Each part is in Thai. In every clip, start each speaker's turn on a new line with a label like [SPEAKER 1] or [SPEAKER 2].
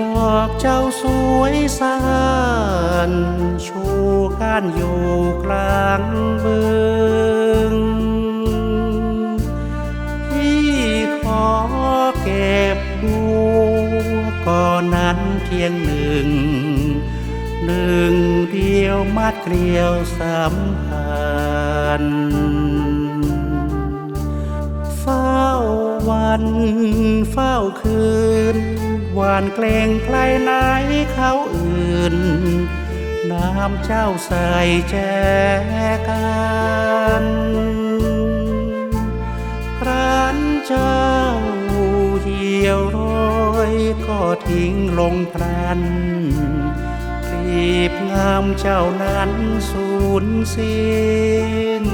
[SPEAKER 1] ดอกเจ้าสวยสานชูก้ารอยู่กลางเบืองพี่ขอเก็บบัวก่อนนั้นเพียงหนึ่ง หนึ่งเดียวมัดเกลียวสัมพันธ์เฝ้าวันเฝ้าคืน หวานเกรงใครไหนเขาอื่น น้ำเจ้าใส่แจกันครั้นเจ้าเหี่ยวโรยก็ทิ้งลงพรันรีบงามเจ้านั้นสูญสิ้น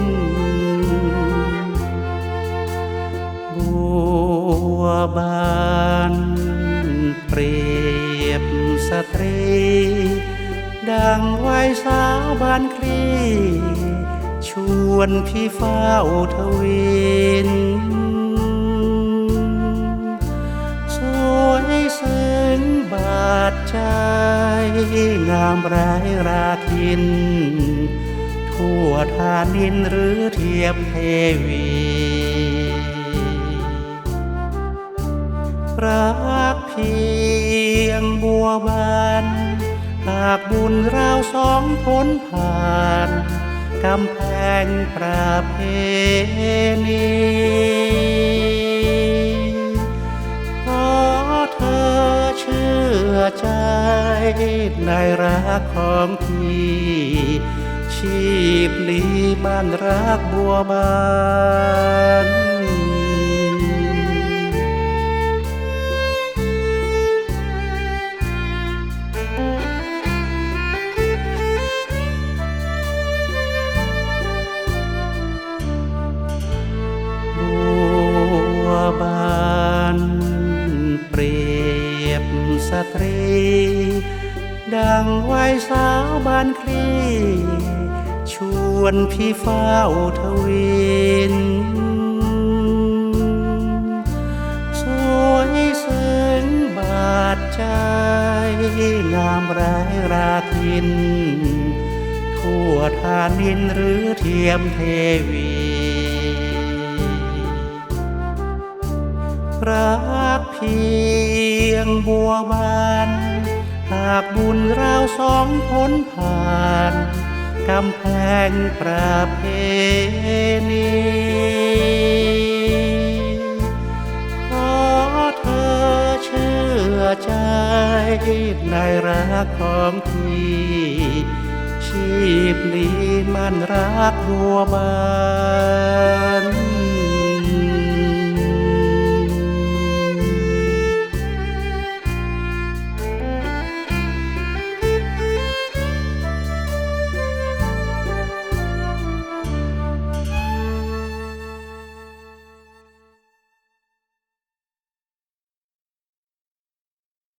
[SPEAKER 1] บัวบาน เปรียบสตรี ดังไว้สาวบานคลีชวนพี่เฝ้าทวินสวยซึ้งบาดใจ งามรายราคิน ทั่วทานินหรือเทียมเทวีรักพีย งบัวบาน หากบุญเราสองพ้นผ่านกำแพงประเพณีขอเธอเชื่อใจในรักของพี่ชีพนี้มันรักบัวบาน เปรียบสตรี ดังไว้สาวบานคลีชวนพี่เฝ้าทวินสวยซึ้งบาดใจ งามรายราคิน ทั่วทานินหรือเทียมเทวี รักเพียงบัวบาน หากบุญเราสองพ้นผ่านกำแพงประเพณีขอเธอเชื่อใจในรักของพี่ชีพนี้มันรักบัวบาน